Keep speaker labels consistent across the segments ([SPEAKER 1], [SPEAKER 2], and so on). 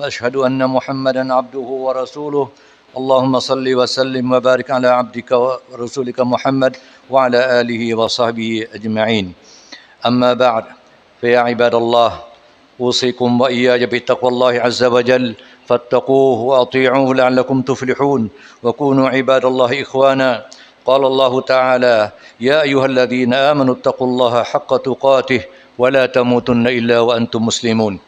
[SPEAKER 1] وأشهد أن محمدا عبده ورسوله. اللهم صل وسلم وبارك على عبدك ورسولك محمد وعلى آله وصحبه أجمعين. أما بعد فيا عباد الله أوصيكم وإياي بتقوى الله عز وجل. فاتقوه وأطيعوه لعلكم تفلحون. وكونوا عباد الله إخوانا. قال الله تعالى يا أيها الذين آمنوا اتقوا الله حق تقاته ولا تموتن إلا وأنتم مسلمون.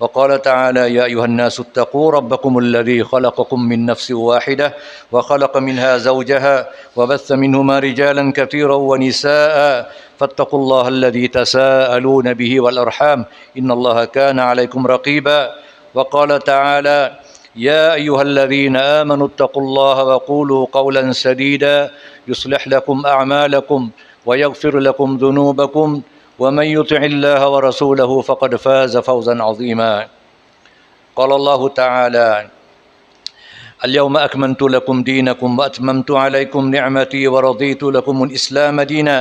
[SPEAKER 1] وقال تعالى يا أيها الناس اتقوا ربكم الذي خلقكم من نفس واحدة وخلق منها زوجها وبث منهما رجالا كثيرا ونساء فاتقوا الله الذي تساءلون به والأرحام إن الله كان عليكم رقيبا. وقال تعالى يا أيها الذين آمنوا اتقوا الله وقولوا قولا سديدا يصلح لكم أعمالكم ويغفر لكم ذنوبكم ومن يطع الله ورسوله فقد فاز فوزا عظيما قال الله تعالى اليوم اكملت لكم دينكم واتممت عليكم نعمتي ورضيت لكم الاسلام دينا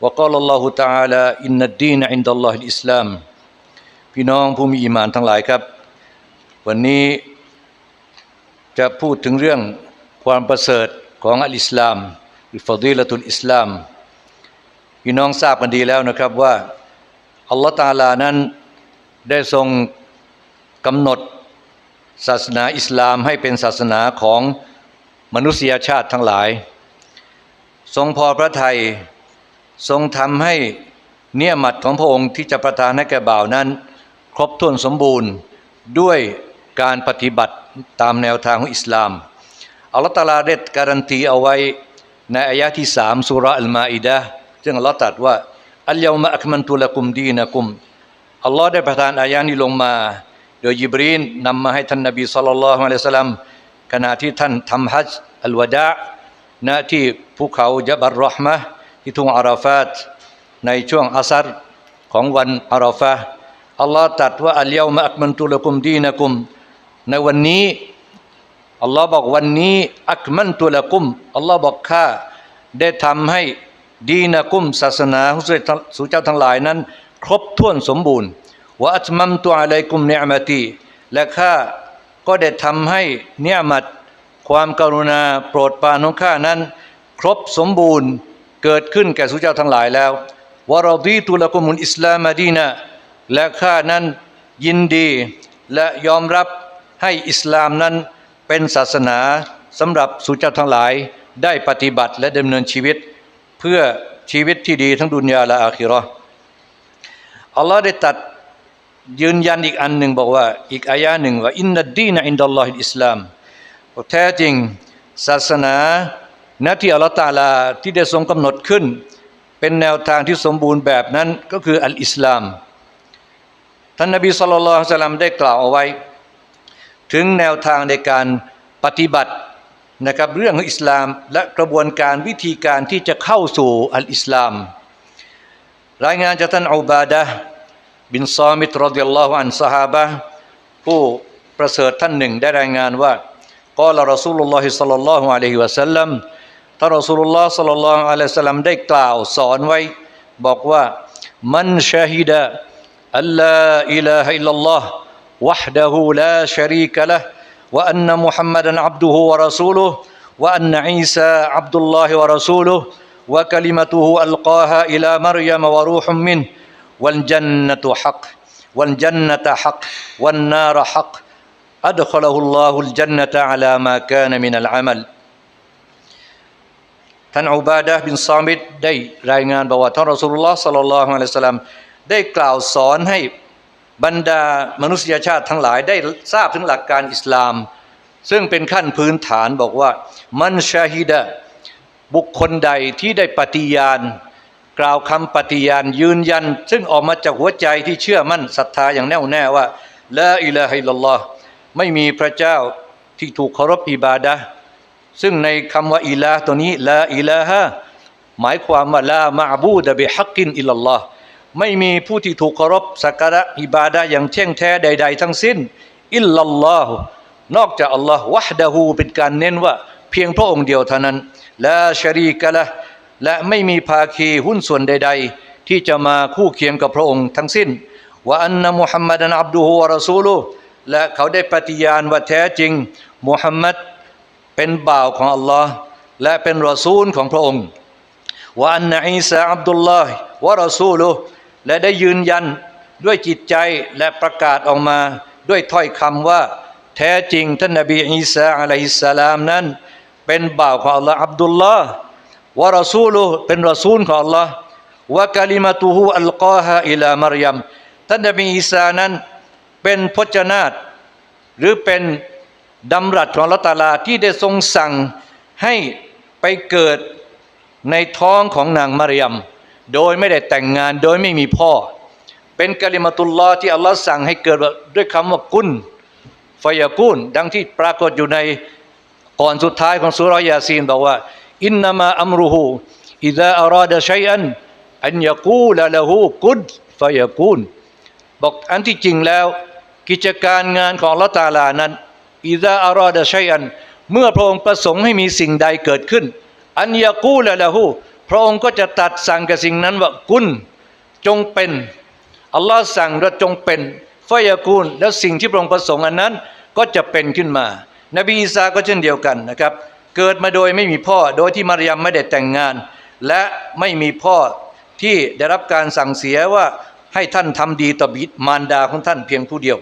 [SPEAKER 1] وقال الله تعالى ان الدين عند الله الاسلام พี่น้องผู้มีอีหมานทั้งหลายครับ วันนี้จะพูดถึงเรื่องความประเสริฐของอัลอิสลามหรือฟอดีละตุลอิสลาม พี่น้องทราบกันดีแล้วนะครับว่าอัลลอฮฺตาลานั้นได้ทรงกำหนดศาสนาอิสลามให้เป็นศาสนาของมนุษยชาติทั้งหลาย ทรงพอพระทัยทรงทำให้เนียมัดของพระองค์ที่จะประทานให้แก่บ่าวนั้น ครบถ้วนสมบูรณ์ด้วยการปฏิบัติตามแนวทางของอิสลามอัลลอฮฺตาลาได้การันตีเอาไว้ในอายะที่สามสุราอัลมาอิดะ ซึ่งอัลลอฮ์ตรัสว่าอัลยามะอักมันตุลกุมดีนะกุมอัลลอฮ์ได้ประทานอายะนี้ลงมา โดยยิบรีนนำมาให้ท่านนบีสัลลัลลอฮุอะลัยฮิสสลามขณะที่ท่านทำฮัจญ์อัลวะดะณที่ภูเขาจับัรรอห์มะที่ทุ่งอาราฟาตในช่วงอัสรของวันอาราฟะอัลลอฮ์ตรัสว่าอัลยามะอักมันตุลกุมดีนะกุมในวันนี้อัลลอฮ์บอกวันนี้อักมันตุลกุมอัลลอฮ์บอกข้าได้ทำให้ ดีนะกุมศาสนาของสู่เจ้าทั้งหลายนั้น ครบถ้วนสมบูรณ์ว่าอัตมัมตัวอะไรกุมเนอมตีและข้าก็ได้ทำให้เนียมัดความกรุณาโปรดปรานของข้านั้น ครบสมบูรณ์เกิดขึ้นแก่สู่เจ้าทั้งหลายแล้ววารดีตุละกุมุลอิสลามดีนะและข้านั้นยินดีและยอมรับให้อิสลามนั้นเป็นศาสนาสำหรับสู่เจ้าทั้งหลายได้ปฏิบัติและดำเนินชีวิต พื่อชีวิตที่ดีทั้งดุนยาและอาคิราะห์อัลลอฮ์ได้ตัดยืนยันอีกอันหนึ่งบอกว่า อีกอายะหนึ่งว่าอินนัดดีนอินดัลลอฮิอิสลามแท้จริงศาสนาหน้าที่อัลลอฮ์ตาลาที่ได้ทรงกำหนดขึ้น เป็นแนวทางที่สมบูรณ์แบบนั้นก็คืออัลอิสลาม ท่านนบีสุลต่านได้กล่าวเอาไว้ ถึงแนวทางในการปฏิบัติ นะครับเรื่องของอิสลามและกระบวนการวิธีการที่จะเข้าสู่อัลอิสลาม รายงานจากท่านอูบาดะบินซามิตรดิยัลลอฮุอันสาฮาบะผู้ประเสริฐท่านหนึ่งได้รายงานว่ากอลรอซูลุลลอฮิสัลลัลลอฮุอะลัยฮิวะสัลลัมท่านรอซูลุลลอฮ์สัลลัลลอฮุอะลัยฮิวะสัลลัมได้กล่าวสอนไว้ บอกว่ามันชาฮิดะอัลลออิลาฮิลลัลลอฮ์วะฮ์ดะฮูลาชารีกะละห์ وأن محمدا عبده ورسوله وأن عيسى عبد الله ورسوله وكلمته ألقاها إلى مريم وروح منه والجنة حق والجنة حق والنار حق أدخله الله الجنة على ما كان من العمل ท่านอุบาดะบินซามิดได้รายงานบอกว่าท่านรอสูลุลลอฮ์สัลลัลลอฮุอะลัยฮิวะสัลลัมได้กล่าวสอนให้ บรรดามนุษยชาติทั้งหลายได้ทราบถึงหลักการอิสลาม ซึ่งเป็นขั้นพื้นฐานบอกว่า มันชาฮิดะบุคคลใดที่ได้ปฏิญาณ กล่าวคำปฏิญาณยืนยัน ซึ่งออกมาจากหัวใจที่เชื่อมั่นศรัทธาอย่างแน่วแน่ว่าละอิลาฮิลลอฮ์ไม่มีพระเจ้าที่ถูกเคารพอิบาดะซึ่งในคำว่าอิลาตัวนี้ละอิลาฮะหมายความว่าละมาบูดะบิฮักกินอิลลอฮ์ ไม่มีผู้ที่ถูกเคารพสักการะอิบาดะอย่างเที่ยงแท้ใด ๆ ทั้งสิ้น อิลลัลลอฮ์นอกจากอัลลอฮ์วะฮดะฮูเป็นการเน้นว่า เพียงพระองค์เดียวเท่านั้นละชรีกะละและไม่มีภาคีหุ้นส่วนใด ๆ ที่จะมาคู่เคียงกับพระองค์ทั้งสิ้นว่าอันนะมุฮัมมัดันอับดุฮุวะรอซูลุและเขาได้ปฏิญาณว่าแท้จริงมุฮัมมัดเป็นบ่าวของอัลลอฮ์และเป็นรอซูลของพระองค์ว่าอันนะอีสาอับดุลลอฮ์วะรอซูลุฮ์ และได้ยืนยันด้วยจิตใจและประกาศออกมาด้วยถ้อยคำว่า แท้จริงท่านนบีอีสาอะลัยฮิสสลามนั้น เป็นบ่าวของอัลลอฮ์อับดุลลอฮ์วะรอซูลุเป็นรอซูลของอัลลอฮ์วะกะลิมะตุฮูอัลกอฮะอิลามารยมท่านนบีอีสานั้นเป็นพจนาตหรือเป็นดำรัสของลลอฮ์ตาลาที่ได้ทรงสั่งให้ไปเกิดในท้องของนางมารยม โดยไม่ได้แต่งงานโดยไม่มีพ่อ เป็นกะลิมะตุลลอที่อัลลอฮ์สั่งให้เกิดด้วยคำว่ากุนฟยากุนดังที่ปรากฏอยู่ในก่อนสุดท้ายของสุรยาซีนบอกว่าอินนามาอัมรุฮูอิดะอาราดะชัยอันอันยะกูลละหูกุดฟยากุนบอกอันที่จริงแล้ว กิจการงานของละตาลานั้นอิซาอารอดะชัยอันเมื่อพระองค์ประสงค์ให้มีสิ่งใดเกิดขึ้น อันยากูละละหู พระองค์ก็จะตัดสั่งกับสิ่งนั้นว่ากุนจงเป็นอัลลอฮ์สั่งว่าจงเป็นฟยากูลแล้วสิ่งที่พระองค์ประสงค์อันนั้นก็จะเป็นขึ้นมา นบีอีสาก็เช่นเดียวกันนะครับ เกิดมาโดยไม่มีพ่อโดยที่มารยมไม่ได้แต่งงาน และไม่มีพ่อที่ได้รับการสั่งเสียว่าให้ท่านทำดีต่อบิดมารดาของท่านเพียงผู้เดียว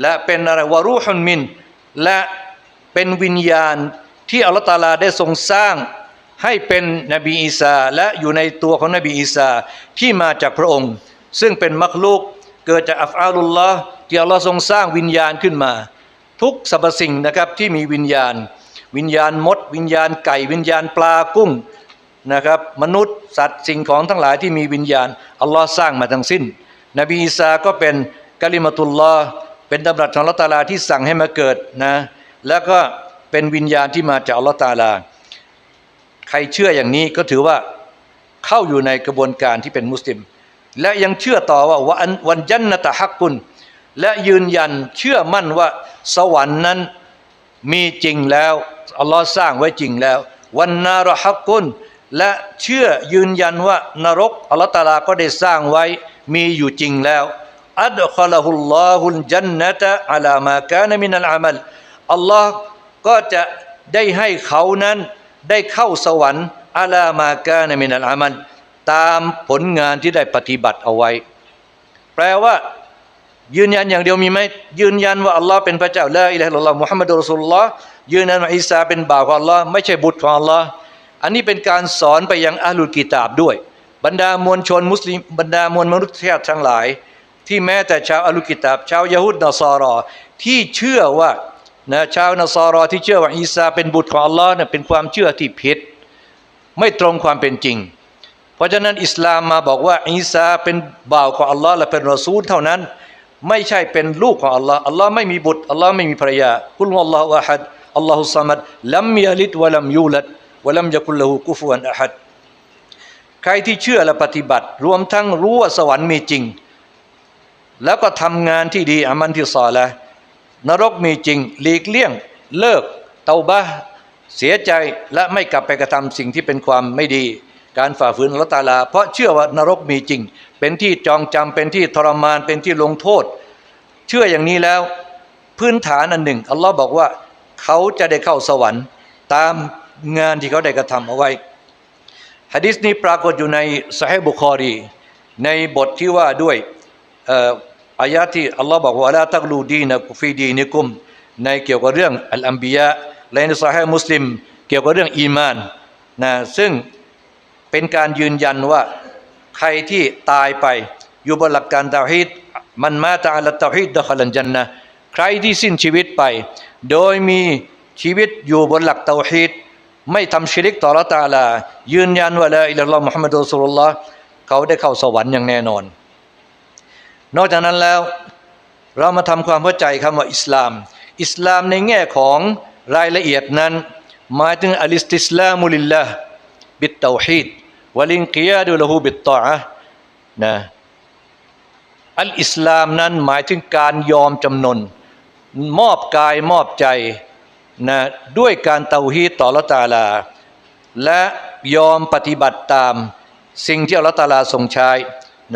[SPEAKER 1] และเป็นอะไรวารุฮุนมิน และเป็นวิญญาณที่อัลลอฮฺตาลาได้ทรงสร้าง ให้เป็นนบีอีสาและอยู่ในตัวของนบีอีสาที่มาจากพระองค์ ซึ่งเป็นมักลูกเกิดจากอัฟอาลุลลอฮ์ที่อัลลอฮ์ทรงสร้างวิญญาณขึ้นมา ทุกสรรพสิ่งนะครับที่มีวิญญาณ วิญญาณมด วิญญาณไก่ วิญญาณปลากุ้งนะครับมนุษย์สัตว์สิ่งของทั้งหลายที่มีวิญญาณอัลลอฮ์สร้างมาทั้งสิ้น นบีอีสาก็เป็นกะลิมตุลลอฮ์เป็นดำรัสของอัลลอฮ์ตาลาที่สั่งให้มาเกิดนะแล้วก็เป็นวิญญาณที่มาจากอัลลอฮ์ตาลา ใครเชื่ออย่างนี้ก็ถือว่าเข้าอยู่ในกระบวนการที่เป็นมุสลิม และยังเชื่อต่อว่าวันวันจันนตะฮักกุลและยืนยันเชื่อมั่นว่าสวรรค์นั้นมีจริงแล้วอัลลอฮ์สร้างไว้จริงแล้ว วันนารฮักกุลและเชื่อยืนยันว่านรกอัลลอฮฺตาลาก็ได้สร้างไว้มีอยู่จริงแล้วอัดคอลฮุลลอฮุลจันนตะอัลามากานมินัลอามัลอัลลอฮ์ก็จะได้ให้เขานั้น ได้เข้าสวรรค์อัลามากานมินัลอามัลตามผลงานที่ได้ปฏิบัติเอาไว้ แปลว่า ยืนยันอย่างเดียวมีไหมยืนยันว่าอัลลอฮ์เป็นพระเจ้าละอิละฮ์อิลลัลลอฮ์มุฮัมมัดุลรอซูลุลลอฮ์ยืนยันว่าอีสาเป็นบ่าวของอัลลอฮ์ไม่ใช่บุตรของอัลลอฮ์อันนี้เป็นการสอนไปยังอาลุกิตาบด้วย บรรดามวลชนมุสลิมบรรดามวลมนุษยชาติทั้งหลาย ที่แม้แต่ชาวอาลุกิตาบชาวยะฮูดนอซารอ ที่เชื่อว่า นะชาวนอซารอที่เชื่อว่าอีสาเป็นบุตรของอัลลอฮ์เนี่ยเป็นความเชื่อที่ผิด ไม่ตรงความเป็นจริง เพราะฉะนั้นอิสลามมาบอกว่าอีสาเป็นบ่าวของอัลลอฮ์และเป็นรอซูลเท่านั้น ไม่ใช่เป็นลูกของอัลลอฮ์อัลลอฮ์ไม่มีบุตรอัลลอฮ์ไม่มีภรรยากุลอัลลอฮฺอะฮัดอัลลอฮุสซามัดลัมยาลิดวะลัมยูลัดวะลัมยะกุลละหูกุฟวันอะฮัดใครที่เชื่อและปฏิบัติ รวมทั้งรู้ว่าสวรรค์มีจริง แล้วก็ทำงานที่ดีอามันที่ซอละห์ นรกมีจริง หลีกเลี่ยง เลิก เตาบะเสียใจและไม่กลับไปกระทำสิ่งที่เป็นความไม่ดี การฝ่าฝืนลลอฮฺตาลา เพราะเชื่อว่านรกมีจริง เป็นที่จองจำเป็นที่ทรมานเป็นที่ลงโทษ เชื่ออย่างนี้แล้วพื้นฐานอันหนึ่ง อัลลอฮ์บอกว่าเขาจะได้เข้าสวรรค์ ตามงานที่เขาได้กระทำเอาไว้ฮะดิษนี้ปรากฏอยู่ในสฮีบุคอรี ในบทที่ว่าด้วย อายะที่อัลลอฮ์บอกว่าลาตักลูดีนะฟีดีนิกุม ในเกี่ยวกับเรื่องอัลอัมบียะและในสฮีมุสลิม เกี่ยวกับเรื่องอีมานนะซึ่งเป็นการยืนยันว่าใครที่ตายไปอยู่บนหลักการเตาฮีดมันมาตาอัลเตาฮีดดะคลันจันนะใครที่สิ้นชีวิตไป โดยมีชีวิตอยู่บนหลักเตาฮีดไม่ทำชิริกต่อละตาลา ยืนยันว่าละอิลลัลลอฮ์มุฮัมมัดอัลสุลลอฮ์เขาได้เข้าสวรรค์อย่างแน่นอน นอกจากนั้นแล้วเรามาทำความเข้าใจคำว่าอิสลาม อิสลามในแง่ของรายละเอียดนั้น หมายถึงอัลิสติสลามุลิลลาห์บิตเตาฮีดวลินกิยาดุลหูบิตตอะนะอัลอิสลามนั้นหมายถึงการยอมจำนน มอบกายมอบใจนะด้วยการเตาฮีดต่อละตาลา และยอมปฏิบัติตามสิ่งที่อัลลอฮฺตาลาทรงใช้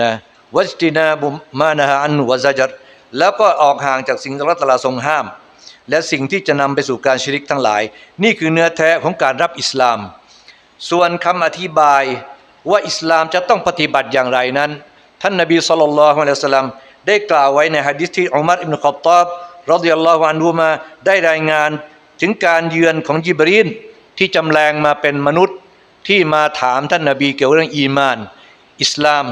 [SPEAKER 1] นะ วัจตินาบุมานะฮะอันวะซะจัรแล้วก็ออกห่างจากสิ่งที่อัตลาทรงห้าม และสิ่งที่จะนำไปสู่การชิริกทั้งหลาย นี่คือเนื้อแท้ของการรับอิสลาม ส่วนคำอธิบายว่าอิสลามจะต้องปฏิบัติอย่างไรนั้น ท่านนบีสุลต่านละฮ์อะลัยฮิวะสัลลัมได้กล่าวไว้ในฮะดิษที่อุมัรอิบนุขัตตาบรดิยัลลอฮุอันฮุมาได้รายงานถึงการเยือนของจิบรีนที่จำแรงมาเป็นมนุษย์ที่มาถามท่านนบีเกี่ยวกับเรื่องอีมาน อิสลาม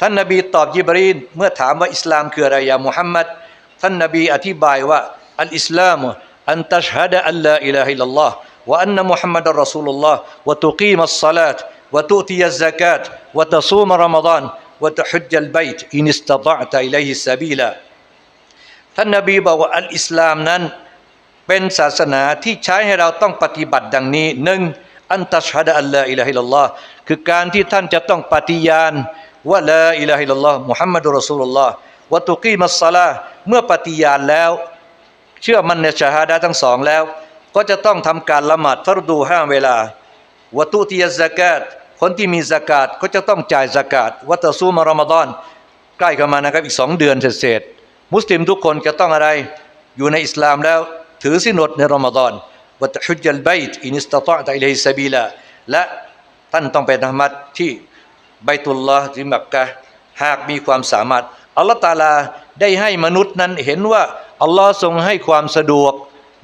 [SPEAKER 1] ท่านนบีตอบยิบรีนเมื่อถามว่าอิสลามคืออะไรยามุฮัมมัดท่านนบีอธิบายว่าอัลอิสลามอันตัชฮะดะอัลลาอิลาฮิลลอฮ์วะอันนมุฮัมมัดรอซูลุลลอฮ์วะตุกีมัสศลาตวะตุติยัซซะกาตวะตะซูมรอมฎานวะตะฮุจญัลบัยตอินิสตะฏะตะอิลัยฮิสบีลาท่านนบีบอกว่าอัลอิสลามนั้นเป็นศาสนาที่ใช้ให้เราต้องปฏิบัติดังนี้หนึ่งอันตัชฮะดะอัลลาอิลาฮิลลอฮ์คือการที่ท่านจะต้องปฏิญาณ ว่าลาอิลาฮิลลอฮ์มุฮัมมัดุรอซูลุลลอฮ์วะตุกีมัสซาลาเมื่อปฏิญาณแล้ว เชื่อมันในชาฮาดะห์ทั้งสองแล้ว ก็จะต้องทำการละหมาดฟัรดูห้าเวลาวะตุติยัซซะกาตคนที่มีซะกาตก็จะต้องจ่ายซะกาตวะตะซูมารอมฎอนใกล้เข้ามานะครับอีกสองเดือนเศษๆมุสลิมทุกคนจะต้องอะไรอยู่ในอิสลามแล้วถือสินอดในรอมฎอนวะตะฮุจัลบัยตอินิสตะตะตะอิลัยฮิสบีลาและท่านต้องไปทำมัดที่ ไบตุลลอฮ์ที่มักกะหากมีความสามารถอัลลอฮ์ตาลาได้ให้มนุษย์นั้นเห็นว่าอัลลอฮ์ทรงให้ความสะดวก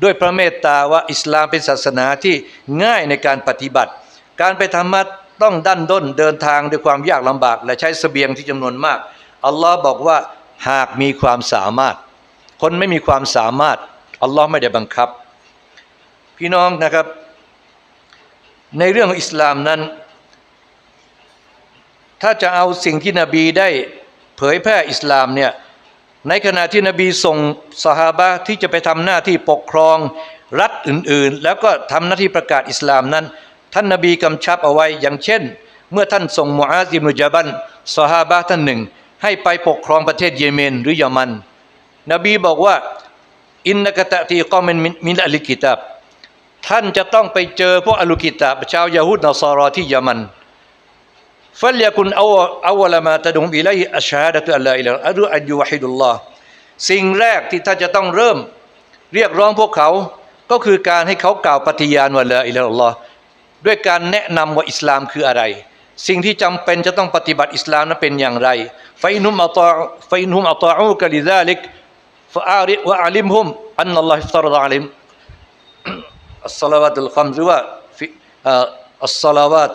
[SPEAKER 1] ด้วยพระเมตตาว่าอิสลามเป็นศาสนาที่ง่ายในการปฏิบัติ การไปทำมัดต้องดันด้นเดินทางด้วยความยากลำบาก และใช้เสบียงที่จำนวนมากอัลลอฮ์บอกว่าหากมีความสามารถ คนไม่มีความสามารถอัลลอฮ์ไม่ได้บังคับ พี่น้องนะครับ ในเรื่องอิสลามนั้น ถ้าจะเอาสิ่งที่นบีได้เผยแพร่อิสลามเนี่ยในขณะที่นบีส่งสหาบะที่จะไปทำหน้าที่ปกครองรัฐอื่นๆ แล้วก็ทำหน้าที่ประกาศอิสลามนั้น ท่านนบีกำชับเอาไว้อย่างเช่น เมื่อท่านส่งมูอาซิบนุจาบันสหาบะท่านหนึ่ง ให้ไปปกครองประเทศเยเมนหรือเยอรมัน นบีบอกว่าอินนักตะตีกอมินมินอัลกิตาบท่านจะต้องไปเจอพวกอัลกิตาบชาวยาฮูดนอซารอที่เยอรมัน فليكن أول, أول ما تدعوهم إليه الشهادة أن لا إله إلا الله أن يوحدوا الله สิ่งแรกที่ท่านจะต้องเริ่ม เรียกร้องพวกเขา ก็คือการให้เขากล่าวปฏิญาณว่าละอิละอัลลอฮ์ด้วยการแนะนำว่าอิสลามคืออะไร สิ่งที่จำเป็นจะต้องปฏิบัติอิสลามนั้นเป็นอย่างไรไฟนุมอัตอไฟนุมอัตอูกะลิซาลิกฟะอาริวะอาลิมฮุมอันนัลลอฮ์อิฟตารดะอะลิม อัสซาลาวาตุลคัมหรือว่าฟิอ่าอัสซาลาวาต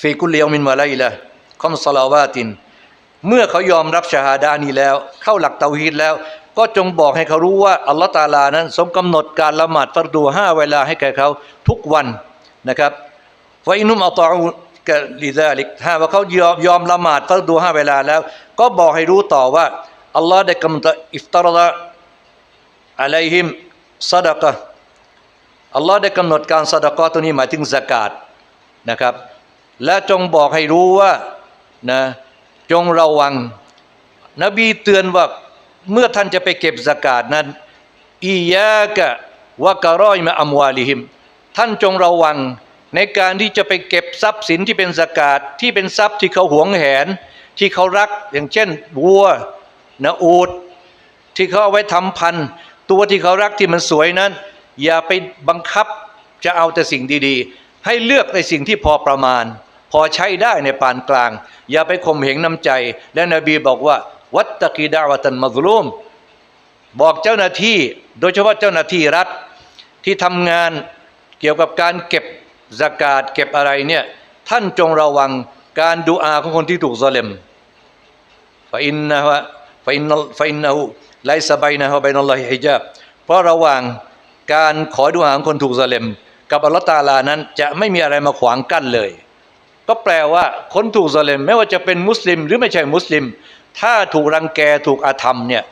[SPEAKER 1] ฟีกุลเยามินวะไลละคอมสลาวาติน เมื่อเขายอมรับชาฮาดานี้แล้ว เข้าหลักเตาฮีดแล้ว ก็จงบอกให้เขารู้ว่าอัลลอฮฺตาลานั้นทรงกำหนดการละหมาดฟัรดูห้าเวลาให้แก่เขาทุกวันนะครับฟอินุมอัตอูกะลิซาลิกถ้าว่าเขายอมยอมละหมาดฟัรดูห้าเวลาแล้ว ก็บอกให้รู้ต่อว่าอัลลอฮ์ได้กำหนดอิฟตารดะอะลัยฮิมซาดะกะอัลลอฮ์ได้กำหนดการซาดะกะตัวนี้หมายถึงสกาดนะครับ และจงบอกให้รู้ว่านะจงระวัง นบีเตือนว่าเมื่อท่านจะไปเก็บสกาดนั้นอียะกะวะกะรอยมาอัมวาลิฮิม ท่านจงระวังในการที่จะไปเก็บทรัพย์สินที่เป็นสกาดที่เป็นทรัพย์ที่เขาหวงแหน ที่เขารักอย่างเช่นวัวนะอูดที่เขาเอาไว้ทำพันธุ์ตัวที่เขารักที่มันสวยนั้น อย่าไปบังคับจะเอาแต่สิ่งดีๆ ให้เลือกในสิ่งที่พอประมาณ พอใช้ได้ในปานกลาง อย่าไปข่มเหงน้ำใจ และนบีบอกว่า วัตตะกีดาวตันมัซลูมบอกเจ้าหน้าที่โดยเฉพาะเจ้าหน้าที่รัฐที่ทำงานเกี่ยวกับการเก็บสกาดเก็บอะไรเนี่ยท่านจงระวังการดูอาของคนที่ถูกซอเลมฟาอินนะฮะฟาอินนฟาอินนะฮูไลซะบัยนะฮะบัยนัลลอฮิฮิญาบเพราะระหว่างการขอดูอาของคนถูกซอเลม กับอัลลอฮฺตาลานั้นจะไม่มีอะไรมาขวางกั้นเลย ก็แปลว่าคนถูกซอเลมไม่ว่าจะเป็นมุสลิมหรือไม่ใช่มุสลิม ถ้าถูกรังแกถูกอาธรรมเนี่ย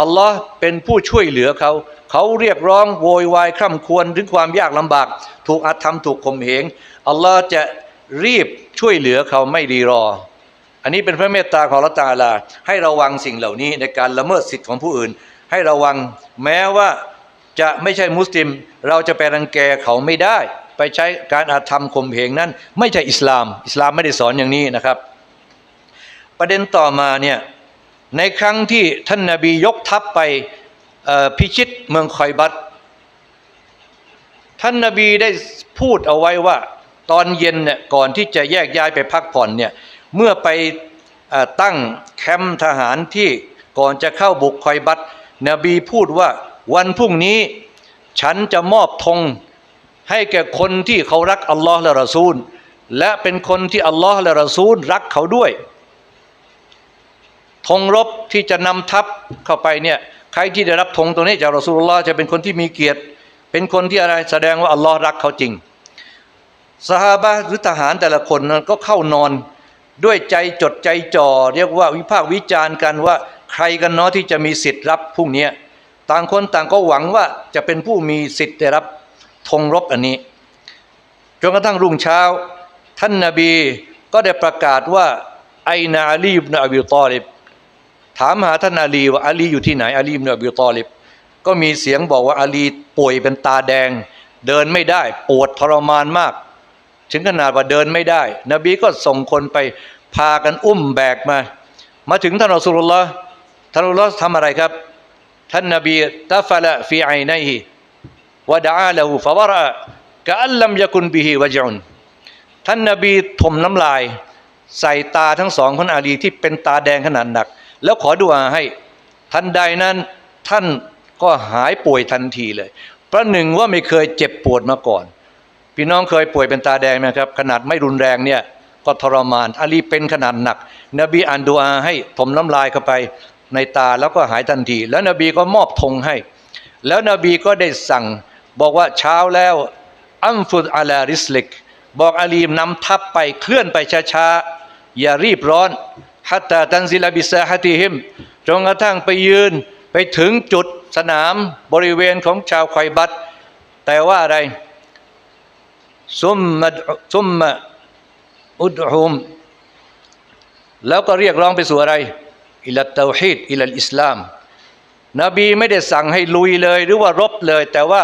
[SPEAKER 1] อัลลอฮ์เป็นผู้ช่วยเหลือเขา เขาเรียกร้องโวยวายคร่ำครวญถึงความยากลำบาก ถูกอาธรรมถูกข่มเหงอัลลอฮ์จะรีบช่วยเหลือเขาไม่รีรอ อันนี้เป็นพระเมตตาของลลอฮ์ตาลา ให้ระวังสิ่งเหล่านี้ในการละเมิดสิทธิ์ของผู้อื่น ให้ระวังแม้ว่าจะไม่ใช่มุสลิม เราจะไปรังแกเขาไม่ได้ ไปใช้การอาธรรมข่มเหงนั้น ไม่ใช่อิสลาม อิสลามไม่ได้สอนอย่างนี้นะครับ ประเด็นต่อมาเนี่ยในครั้งที่ท่านนาบียกทัพไปพิชิตเมืองคอยบัตท่านนาบีได้พูดเอาไว้ว่าตอนเย็นเนี่ยก่อนที่จะแยกย้ายไปพักผ่อนเนี่ยเมื่อไปอตั้งแคมป์ทหารที่ก่อนจะเข้าบุกคอยบัตนบีพูดว่าวันพรุ่งนี้ฉันจะมอบธง ให้แก่คนที่เขารักอัลลอฮ์และรอซูล และเป็นคนที่อัลลอฮ์และรอซูลรักเขาด้วยธงรบที่จะนำทัพเข้าไปเนี่ยใครที่ได้รับธงตัวนี้จากรอซูลลลอฮ์จะเป็นคนที่มีเกียรติ เป็นคนที่อะไรแสดงว่าอัลลอฮ์รักเขาจริงสหาบะหรือทหารแต่ละคนนั้นก็เข้านอนด้วยใจจดใจจ่อเรียกว่าวิพากษ์วิจารณ์กันว่าใครกันเนาะที่จะมีสิทธิ์รับพรุ่งนี้ต่างคนต่างก็หวังว่าจะเป็นผู้มีสิทธิ์ได้รับ ธงรบอันนี้จนกระทั่งรุ่งเช้า ท่านนาบีก็ได้ประกาศว่าไอนาอาลีบนอบิตอลิบถามหาท่านอาลีว่าอาลีอยู่ที่ไหนอาลีบนอบิตอลิบก็มีเสียงบอกว่าอาลีป่วยเป็นตาแดง เดินไม่ได้ปวดทรมานมาก ถึงขนาดว่าเดินไม่ได้ นบีก็ส่งคนไปพากันอุ้มแบกมา มาถึงท่านอัสุลลอฮ์ท่านอัสุลลอฮ์ทำอะไรครับ ท่านนบีตาฟละฟีไอไนฮิ วะดาละหูฟะวะระกะอัลลัมยะกุนบิฮิวะจุนท่านนาบีถมน้ำลาย ใส่ตาทั้งสองของอาลีที่เป็นตาแดงขนาดหนัก แล้วขอดุอาให้ทันใดนั้นท่านก็หายป่วยทันทีเลยประหนึ่งว่าไม่เคยเจ็บปวดมาก่อน พี่น้องเคยป่วยเป็นตาแดงไหมครับ ขนาดไม่รุนแรงเนี่ยก็ทรมานอาลีเป็นขนาดหนัก นบีอ่านดุอาให้ถมน้ำลายเข้าไปในตาแล้วก็หายทันที แล้วนบีก็มอบธงให้ แล้วนบีก็ได้สั่ง บอกว่าเช้าแล้วอัมฟุดอาลาริสลิก บอกอาลีมนำทัพไปเคลื่อนไปช้าๆ อย่ารีบร้อนฮัตตาตันซิลาบิซาฮติฮิมจนกระทั่งไปยืนไปถึงจุดสนามบริเวณของชาวไคบัตแต่ว่าอะไรซุมมะซุมมะอุดฮุมแล้วก็เรียกร้องไปสู่อะไร อิลัตเตาฮีดอิลัลอิสลาม นบีไม่ได้สั่งให้ลุยเลยหรือว่ารบเลย แต่ว่า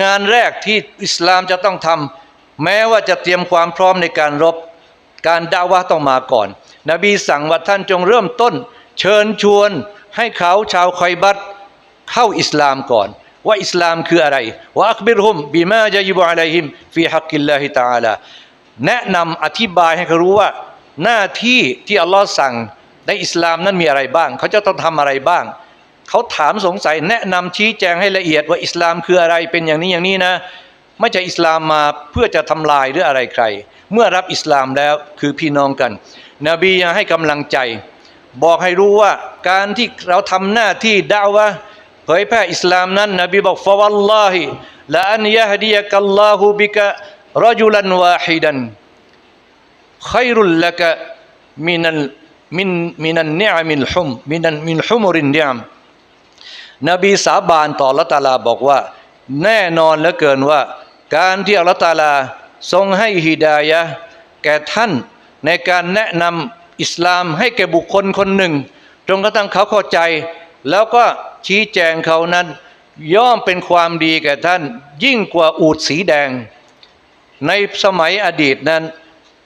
[SPEAKER 1] งานแรกที่อิสลามจะต้องทำแม้ว่าจะเตรียมความพร้อมในการรบ การดาวะต้องมาก่อน นบีสั่งว่าท่านจงเริ่มต้น เชิญชวนให้เขาชาวคอยบัตเข้าอิสลามก่อนว่าอิสลามคืออะไรว่าอักบิรฮุมบิมาจะยิบุอะลัยฮิมฟีฮักกิลลาฮิตาอาลาแนะนำอธิบายให้เขารู้ว่า หน้าที่ที่อัลลอฮ์สั่งในอิสลามนั้นมีอะไรบ้าง เขาจะต้องทำอะไรบ้าง เขาถามสงสัยแนะนำชี้แจงให้ละเอียดว่าอิสลามคืออะไรเป็นอย่างนี้อย่างนี้นะ ไม่ใช่อิสลามมาเพื่อจะทำลายหรืออะไรใคร เมื่อรับอิสลามแล้วคือพี่น้องกัน นบียังให้กำลังใจ บอกให้รู้ว่าการที่เราทำหน้าที่ด่าวะเผยแพร่อิสลามนั้น นบีบอกฟาวัลลอฮิละอันยะฮดียกัลลาฮูบิกะรจุลันวาฮิดันขยรุลละกะมินัลมินมินันเนียมินหุมมินันมินหุมรินเนียม นบีสาบานต่อลลอฮฺตาลาบอกว่า แน่นอนเหลือเกินว่า การที่อัลตาลาทรงให้ฮิดายะแก่ท่านในการแนะนำอิสลามให้แก่บุคคลคนหนึ่งจนกระทั่งเขาเข้าใจ แล้วก็ชี้แจงเขานั้น ย่อมเป็นความดีแก่ท่าน ยิ่งกว่าอูดสีแดง ในสมัยอดีตนั้น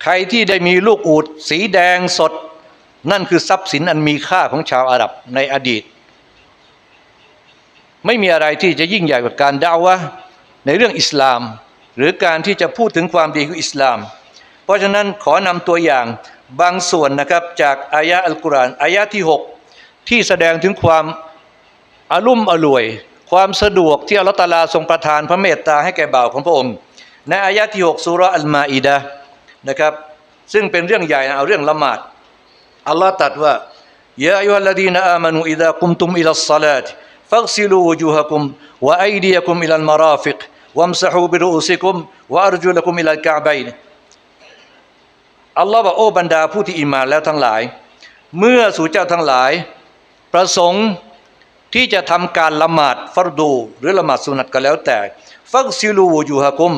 [SPEAKER 1] ใครที่ได้มีลูกอูดสีแดงสด นั่นคือทรัพย์สินอันมีค่าของชาวอาหรับในอดีต ไม่มีอะไรที่จะยิ่งใหญ่กว่าการด่าวะในเรื่องอิสลาม หรือการที่จะพูดถึงความดีของอิสลาม เพราะฉะนั้นขอนำตัวอย่างบางส่วนนะครับจากอายะอัลกุรอานอายะที่ 6 ที่แสดงถึงความอารุ่มอร่วย ความสะดวกที่อัลตาลาทรงประทานพระเมตตาให้แก่บ่าวของพระองค์ ในอายะที่ 6สุราะห์อัลมาอิดะนะครับ ซึ่งเป็นเรื่องใหญ่นะเอาเรื่องละหมาดอัลลอฮ์ตรัสว่ายาอายุฮัลลดีนอามานูอิดะกุมตุมอิลัสศลาตฟักซิลูวจูฮะกุมวะอัยดียะกุมอิลัลมาราฟิกวัมซะฮูบิรุอุซิกุมวะอัรจุลกุมอิลัลกะบัยนอัลลอฮ์บอกโอ้บรรดาผู้ที่อิมานแล้วทั้งหลาย เมื่อสู่เจ้าทั้งหลาย ประสงค์ที่จะทำการละหมาดฟัรดู หรือละหมาดสุนัตก็แล้วแต่ ฟักซิลูวจูฮะกุม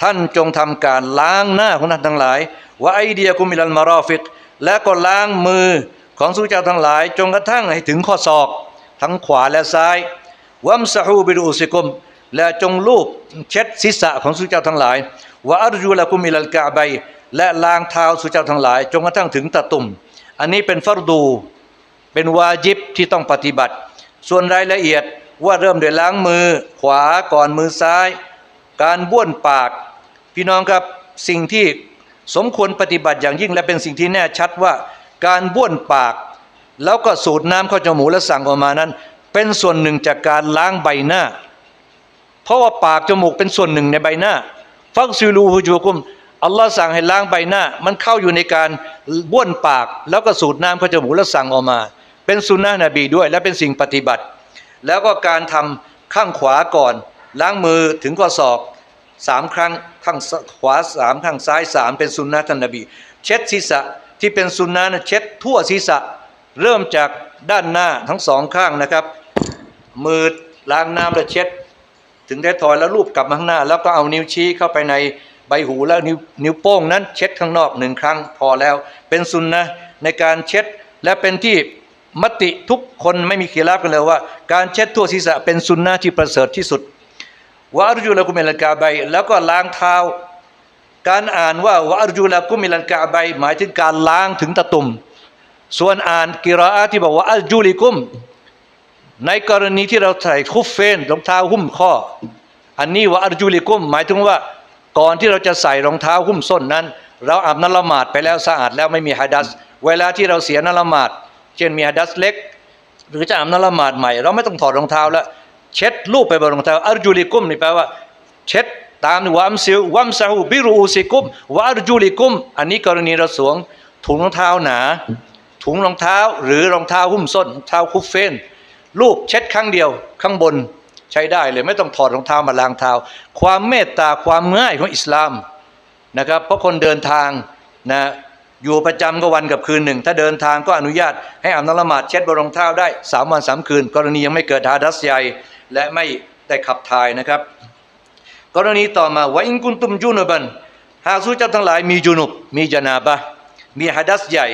[SPEAKER 1] ท่านจงทำการล้างหน้าของท่านทั้งหลายวะไอเดียกุมิลันมาราฟิกและก็ล้างมือของสู้เจ้าทั้งหลาย จงกระทั่งให้ถึงข้อศอก ทั้งขวาและซ้าย วัมซะฮูบิรุสิกุม และจงลูบเช็ดศีรษะของสู้เจ้าทั้งหลายวะอัรจูละกุมิลัลกะบัยและล้างเท้าสู้เจ้าทั้งหลายจงกระทั่งถึงตะตุ่ม อันนี้เป็นฟัรดู เป็นวาจิบที่ต้องปฏิบัติ ส่วนรายละเอียดว่าเริ่มโดยล้างมือขวาก่อนมือซ้าย การบ้วนปาก พี่น้องครับสิ่งที่สมควรปฏิบัติอย่างยิ่งและเป็นสิ่งที่แน่ชัดว่า การบ้วนปาก แล้วก็สูดน้ำเข้าจมูกและสั่งออกมานั้น เป็นส่วนหนึ่งจากการล้างใบหน้า เพราะว่าปากจมูกเป็นส่วนหนึ่งในใบหน้า ฟักซิลูฮูจูกุมอัลลอฮ์สั่งให้ล้างใบหน้า มันเข้าอยู่ในการบ้วนปาก แล้วก็สูดน้ำเข้าจมูกแล้วสั่งออกมา เป็นสุนนะนบีด้วย และเป็นสิ่งปฏิบัติ แล้วก็การทำข้างขวาก่อน ล้างมือถึงข้อศอกสามครั้งข้างขวาสามข้างซ้ายสามเป็นสุนนะท่านนบี เช็ดศีรษะที่เป็นสุนนะนะเช็ดทั่วศีรษะ เริ่มจากด้านหน้าทั้งสองข้างนะครับ มือล้างน้ำแล้วเช็ด ถึงได้ถอยแล้วรูปกลับมาข้างหน้า แล้วก็เอานิ้วชี้เข้าไปในใบหูแล้วนิ้วนิ้วโป้งนั้นเช็ดข้างนอกหนึ่งครั้งพอแล้ว เป็นสุนนะในการเช็ดและเป็นที่มติทุกคนไม่มีขีราบกันเลยว่า การเช็ดทั่วศีรษะเป็นสุนนะที่ประเสริฐที่สุดวะอารจุลกุมิลันกาใบแล้วก็ล้างเท้า การอ่านว่าวะอารจุลกุมิลันกาใบหมายถึงการล้างถึงตะตุ่ม ส่วนอ่านกิราอะห์ที่บอกว่าอัลจุลิกุม ในกรณีที่เราใส่คุฟเฟนรองเท้าหุ้มข้อ อันนี้ว่าอัรจุลิกุม หมายถึงว่าก่อนที่เราจะใส่รองเท้าหุ้มส้นนั้น เราอาบน้ำละหมาดไปแล้วสะอาดแล้วไม่มีฮัดัส เวลาที่เราเสียน้ำละหมาด เช่นมีฮัดัสเล็ก หรือจะอาบน้ำละหมาดใหม่ เราไม่ต้องถอดรองเท้าแล้ว เช็ดลูบไปบนรองเท้าอัรจุลิกุมนี่แปลว่า เช็ดตามวัมซิลวัมซาฮูบิรูซิกุมวะอัรจุลิกุม อันนี้กรณีเราสวมถุงรองเท้าหนา ถุงรองเท้าหรือรองเท้าหุ้มส้นเท้าคุฟเฟนรูปเช็ดครั้งเดียวข้างบนใช้ได้เลยไม่ต้องถอดรองเท้ามาล้างเท้า ความเมตตาความง่ายของอิสลามนะครับเพราะคนเดินทางนะอยู่ประจำก็วันกับคืนหนึ่ง ถ้าเดินทางก็อนุญาตให้อาบน้ำละหมาดเช็ดบนรองเท้าได้สามวันสามคืน กรณียังไม่เกิดฮาดัสใหญ่และไม่ได้ขับถ่ายนะครับ กรณีต่อมาว่าอินกุนตุมจุนบันหากสู้เจ้าทั้งหลายมีจุนุบมีจนาบะมีฮัดัสใหญ่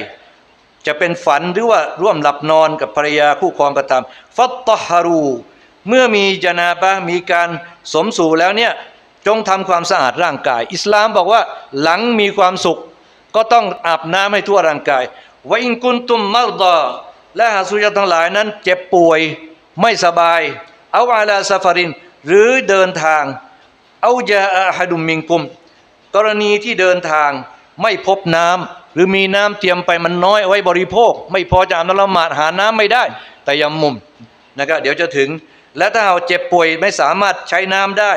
[SPEAKER 1] จะเป็นฝันหรือว่าร่วมหลับนอนกับภรรยาคู่ครองก็ตามฟัตตฮารูเมื่อมีจนาบะมีการสมสู่แล้วเนี่ยจงทำความสะอาดร่างกาย อิสลามบอกว่าหลังมีความสุข ก็ต้องอาบน้ำให้ทั่วร่างกายว่าอินกุนตุมมัรดาและหาสุญญทั้งหลายนั้น เจ็บป่วยไม่สบาย เอาอาลาซาฟาริน หรือเดินทาง เอายาอาฮดุมมิงกุม กรณีที่เดินทางไม่พบน้ำ หรือมีน้ำเตรียมไปมันน้อยเอาไว้บริโภค ไม่พอจะอาบน้ำละหมาดหาน้ำไม่ได้ แต่ยำมุมนะครับเดี๋ยวจะถึง และถ้าเราเจ็บป่วยไม่สามารถใช้น้ำได้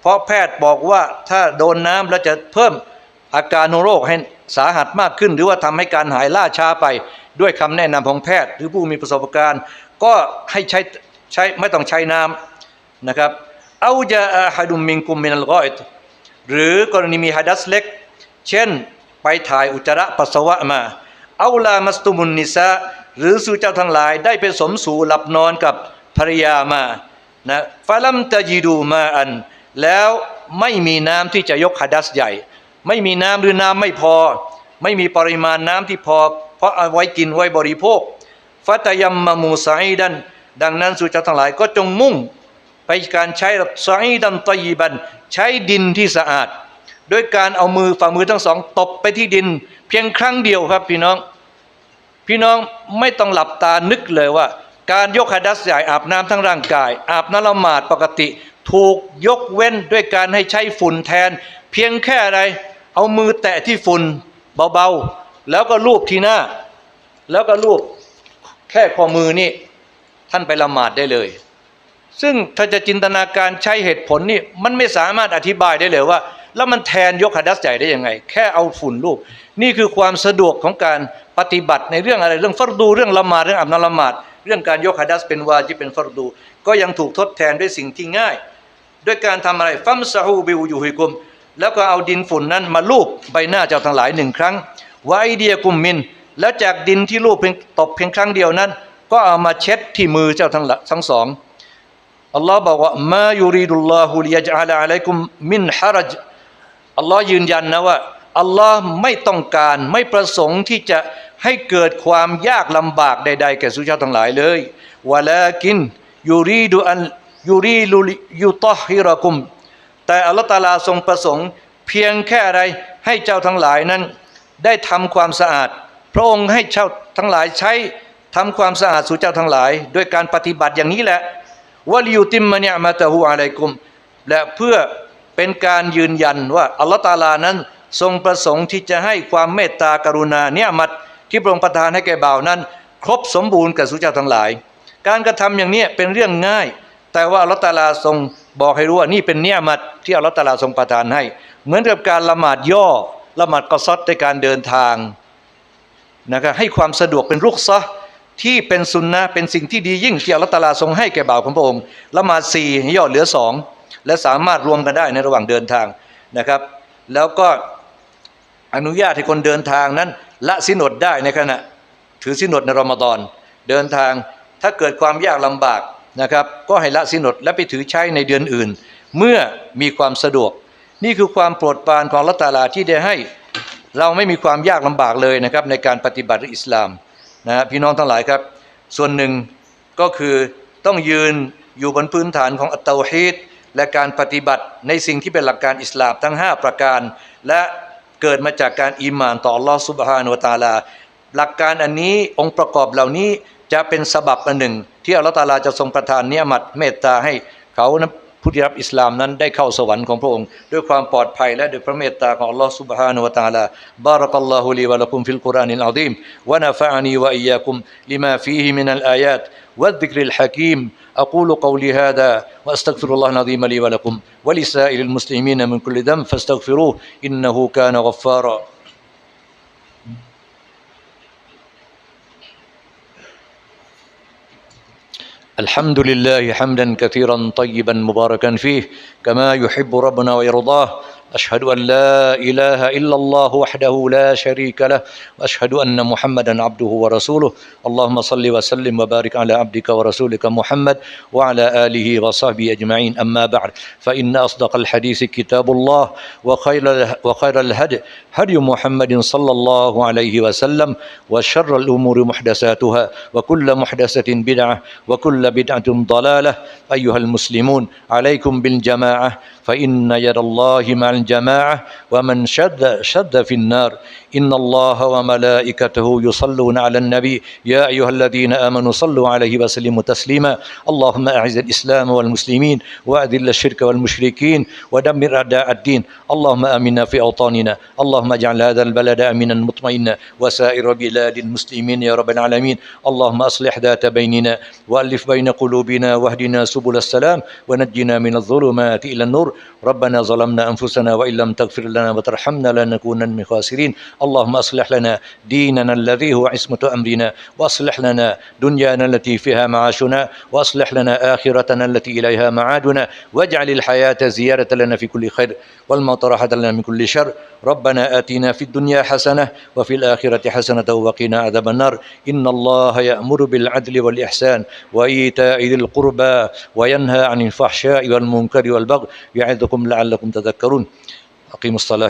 [SPEAKER 1] เพราะแพทย์บอกว่าถ้าโดนน้ำแล้วจะเพิ่มอาการโรคให้สาหัสมากขึ้น หรือว่าทำให้การหายล่าช้าไป ด้วยคำแนะนำของแพทย์ หรือผู้มีประสบการณ์ ก็ให้ใช้ใช้ไม่ต้องใช้น้ำนะครับเอาจะอาฮดุมมิงกุมมินัลกอยหรือกรณีมีฮัดัสเล็ก เช่น ไปถ่ายอุจจาระปัสสาวะมาเอาลามัสตุมุนนิสะหรือสู่เจ้าทั้งหลายได้ไปสมสู่หลับนอนกับภรรยามานะฟาลัมตะจีดูมาอัน แล้วไม่มีน้ำที่จะยกฮัดัสใหญ่ ไม่มีน้ำหรือน้ำไม่พอ ไม่มีปริมาณน้ำที่พอ เพราะเอาไว้กินไว้บริโภคฟัตยัมมามูไซดันดังนั้นสู่เจ้าทั้งหลายก็จงมุ่ง ไปการใช้ซอยดันตยีบัน ใช้ดินที่สะอาด โดยการเอามือฝ่ามือทั้งสองตบไปที่ดิน เพียงครั้งเดียวครับพี่น้อง พี่น้องไม่ต้องหลับตานึกเลยว่า การยกฮัดัสใหญ่อาบน้ำทั้งร่างกาย อาบน้ำละหมาดปกติ ถูกยกเว้นด้วยการให้ใช้ฝุ่นแทน เพียงแค่อะไร เอามือแตะที่ฝุ่นเบาๆ แล้วก็ลูบที่หน้า แล้วก็ลูบแค่ข้อมือนี่ท่านไปละหมาดได้เลยซึ่งถ้าจะจินตนาการใช้เหตุผลนี่มันไม่สามารถอธิบายได้เลยว่า แล้วมันแทนยกหัดัสใหญ่ได้ยังไง แค่เอาฝุ่นลูบนี่คือความสะดวกของการปฏิบัติในเรื่องอะไร เรื่องฟัรดูเรื่องละหมาดเรื่องอาบนละหมาดเรื่องการยกหัดัสเป็นวาจิเป็นฟัรดู ก็ยังถูกทดแทนด้วยสิ่งที่ง่าย ด้วยการทำอะไรฟัมซาฮูบิวอยู่ฮิกุม แล้วก็เอาดินฝุ่นนั้นมาลูบใบหน้าเจ้าทั้งหลายหนึ่งครั้งไวาอเดียกุมมิน แล้วจากดินที่ลูบเพียงตบเพียงครั้งเดียวนั้น ก็เอามาเช็ดที่มือเจ้าทั้งทั้งสองอัลลอฮ์บอกว่ามายูรีดุลลอฮุลิยะจัลอะลัยกุมมินฮารจ อัลลอฮ์ยืนยันนะว่าอัลลอฮ์ไม่ต้องการไม่ประสงค์ที่จะให้เกิดความยากลำบากใด ๆ แก่สุชาติทั้งหลายเลยวะลากินยูรีดุอันยูรีลุยุตอฮิรกุม แต่อัลลอฮ์ตาลาทรงประสงค์ เพียงแค่อะไรให้เจ้าทั้งหลายนั้น ได้ทำความสะอาด พระองค์ให้เจ้าทั้งหลายใช้ทำความสะอาดสู่เจ้าทั้งหลาย ด้วยการปฏิบัติอย่างนี้แหละวะลิยุติมมะเนียมาตะฮูอะลัยกุม และเพื่อ เป็นการยืนยันว่าอัลลอฮฺตาลานั้นทรงประสงค์ที่จะให้ความเมตตากรุณาเนี่ยมัดที่พระองค์ประทานให้แก่บ่าวนั้น ครบสมบูรณ์กับสู่เจ้าทั้งหลาย การกระทำอย่างนี้เป็นเรื่องง่าย แต่ว่าอัลลอฮฺตาลาทรงบอกให้รู้ว่านี่เป็นเนี่ยมัดที่อัลลอฮฺตาลาทรงประทานให้ เหมือนกับการละหมาดย่อละหมาดกอซอดในการเดินทางนะครับให้ความสะดวกเป็นรุกซะที่เป็นสุนนะเป็นสิ่งที่ดียิ่งที่อัลลอฮฺตาลาทรงให้แก่บ่าวของพระองค์ละหมาดสี่ย่อเหลือสอง และสามารถรวมกันได้ในระหว่างเดินทางนะครับ แล้วก็อนุญาตให้คนเดินทางนั้น ละสินอดได้ในขณะถือสินอดในรอมฎอนเดินทางถ้าเกิดความยากลำบากนะครับก็ให้ละสินอดและไปถือใช้ในเดือนอื่น เมื่อมีความสะดวก นี่คือความโปรดปรานของลลอฮฺตาลาที่ได้ให้เราไม่มีความยากลำบากเลยนะครับในการปฏิบัติอิสลามนะพี่น้องทั้งหลายครับ ส่วนหนึ่งก็คือต้องยืนอยู่บนพื้นฐานของอัตเตาฮีด และการปฏิบัติในสิ่งที่เป็นหลักการอิสลามทั้ง 5 ประการ และเกิดมาจากการอีหมานต่ออัลลอฮฺซุบฮานุวะตะอาลา หลักการอันนี้องค์ประกอบเหล่านี้จะเป็นสบับอันหนึ่ง ที่อัลลอฮฺตะอาลาจะทรงประทานเนียมัดเมตตาให้เขานะผู้ที่รับอิสลามนั้นได้เข้าสวรรค์ของพระองค์ ด้วยความปลอดภัยและด้วยพระเมตตาของอัลลอฮฺ سبحانه และ تعالى بارك الله لي ولكم في القرآن العظيم ونفعني وإياكم لما فيه من الآيات والذكر الحكيم أقول قولي هذا وأستغفر الله العظيم لي ولكم ولسائر المسلمين من كل ذنب فاستغفروه إنه كان غفارا. الحمد لله حمدا كثيرا طيبا مباركا فيه كما يحب ربنا ويرضاه. أشهد أن لا إله إلا الله وحده لا شريك له وأشهد أن محمدا عبده ورسوله. اللهم صل وسلم وبارك على عبدك ورسولك محمد وعلى آله وصحبه أجمعين. أما بعد فإن أصدق الحديث كتاب الله وخير وخير الهدي هدي محمد صلى الله عليه وسلم وشر الأمور محدثاتها وكل محدثة بدعة وكل بدعة ضلالة. أيها المسلمون عليكم بالجماعة. فإن يد الله مع الجماعة ومن شد شد في النار. إن الله وملائكته يصلون على النبي. يا أيها الذين آمنوا صلوا عليه وسلموا تسليما. اللهم أعز الإسلام والمسلمين وأذل الشرك والمشركين ودمر أعداء الدين. اللهم آمنا في أوطاننا. اللهم اجعل هذا البلد آمنا مطمئنا. وسائر بلاد المسلمين يا رب العالمين. اللهم أصلح ذات بيننا وألف بين قلوبنا واهدنا سبل السلام ونجنا من الظلمات إلى النور. ربنا ظلمنا أنفسنا وإن لم تغفر لنا وترحمنا لنكونن من الخاسرين اللهم أصلح لنا ديننا الذي هو عصمة أمرنا وأصلح لنا دنيانا التي فيها معاشنا وأصلح لنا آخرتنا التي إليها معادنا واجعل الحياة زيادة لنا في كل خير والموت راحة لنا من كل شر. ربنا آتنا في الدنيا حسنة وفي الآخرة حسنة وقنا عذاب النار. إن الله يأمر بالعدل والإحسان وإيتاء ذي القربى وينهى عن الفحشاء والمنكر والبغي يعظكم لعلكم تذكرون. أقيموا الصلاة.